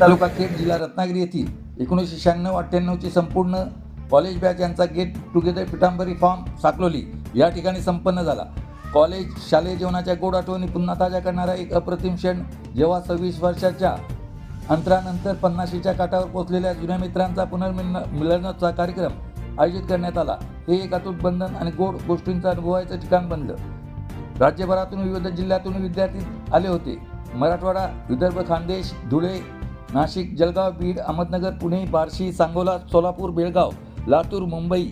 तालुका खेड जिल्हा रत्नागिरी येथील एकोणीसशे शहाण्णव अठ्ठ्याण्णवची संपूर्ण कॉलेज बॅच यांचा get together Pitambari farm Sakloli या ठिकाणी संपन्न झाला. कॉलेज शालेय जीवनाच्या गोड आठवणी पुन्हा ताज्या करणारा एक अप्रतिम क्षण जेव्हा सव्वीस वर्षाच्या अंतरानंतर पन्नाशीच्या काठावर पोहोचलेल्या जुन्या मित्रांचा पुनर्मिलन मिलनाचा कार्यक्रम आयोजित करण्यात आला. हे एक अतूट बंधन आणि गोड गोष्टींचा अनुभवायचं ठिकाण बनलं. राज्यभरातून विविध जिल्ह्यातून विद्यार्थी आले होते. मराठवाडा विदर्भ खानदेश धुळे नाशिक जळगाव बीड अहमदनगर पुणे बार्शी सांगोला सोलापूर बेळगाव लातूर मुंबई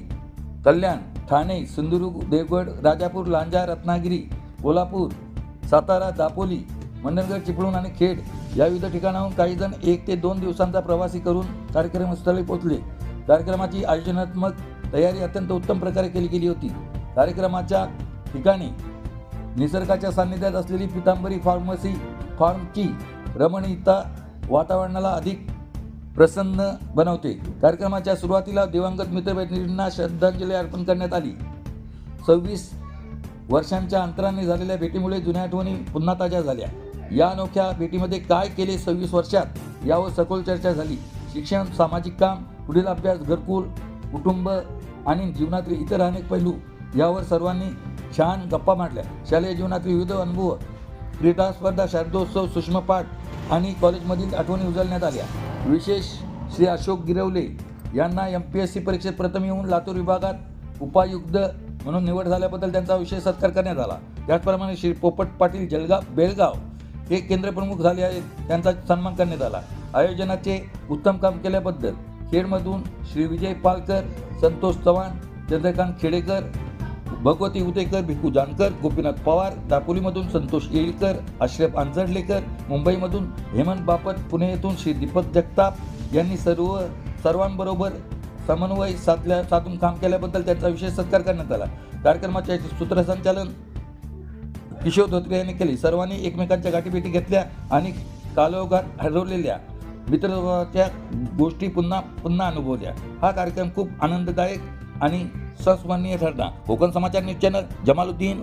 कल्याण ठाणे सिंधुदुर्ग देवगड राजापूर लांजा रत्नागिरी कोल्हापूर सातारा दापोली मंडणगड चिपळूण आणि खेड या विविध ठिकाणाहून काही जण एक ते दोन दिवसांचा प्रवासी करून कार्यक्रमस्थळी पोहोचले. कार्यक्रमाची आयोजनात्मक तयारी अत्यंत उत्तम प्रकारे केली गेली होती. कार्यक्रमाच्या ठिकाणी निसर्गाच्या सान्निध्यात असलेली पितांबरी फार्मसी फार्मची रमणीयता वातावरणाला अधिक प्रसन्न बनवते. कार्यक्रमाच्या सुरुवातीला दिवंगत मित्रमैत्रिणींना श्रद्धांजली अर्पण करण्यात आली. सव्वीस वर्षांच्या अंतराने झालेल्या भेटीमुळे जुन्या आठवणी पुन्हा ताज्या झाल्या. या अनोख्या भेटीमध्ये काय केले सव्वीस वर्षात यावर सखोल चर्चा झाली. शिक्षण सामाजिक काम पुढील अभ्यास घरकुल कुटुंब आणि जीवनातील इतर अनेक पैलू यावर सर्वांनी छान गप्पा मांडल्या. शालेय जीवनातील विविध अनुभव क्रीडा स्पर्धा शारदोत्सव सूक्ष्मपाठ आणि कॉलेजमधील आठवणी उजळण्यात आल्या. विशेष श्री अशोक गिरवले यांना एम पी एस सी परीक्षेत प्रथम येऊन लातूर विभागात उपायुक्त म्हणून निवड झाल्याबद्दल त्यांचा विशेष सत्कार करण्यात आला. त्याचप्रमाणे श्री पोपट पाटील जळगाव बेळगाव हे केंद्रप्रमुख झाले आहेत त्यांचा सन्मान करण्यात आला. आयोजनाचे उत्तम काम केल्याबद्दल खेडमधून श्री विजय पालकर संतोष चव्हाण चंद्रकांत खेडेकर भगवती उदेकर भिकू जानकर गोपीनाथ पवार दापोलीमधून संतोष येळकर अश्रफ अंजडलेकर मुंबईमधून हेमंत बापट पुणे येथून श्री दीपक जगताप यांनी सर्व सर्वांबरोबर समन्वय साधल्या साधून काम केल्याबद्दल त्यांचा विशेष सत्कार करण्यात आला. कार्यक्रमाचे सूत्रसंचालन किशोर धोत्रे यांनी केले. सर्वांनी एकमेकांच्या गाठीभेटी घेतल्या आणि कालोगात हरवलेल्या मित्रत्वाच्या गोष्टी पुन्हा पुन्हा अनुभवल्या. हा कार्यक्रम खूप आनंददायक आणि संस्मरणीय ठरणार कोकण समाचार न्यूज चॅनल जमालुद्दीन.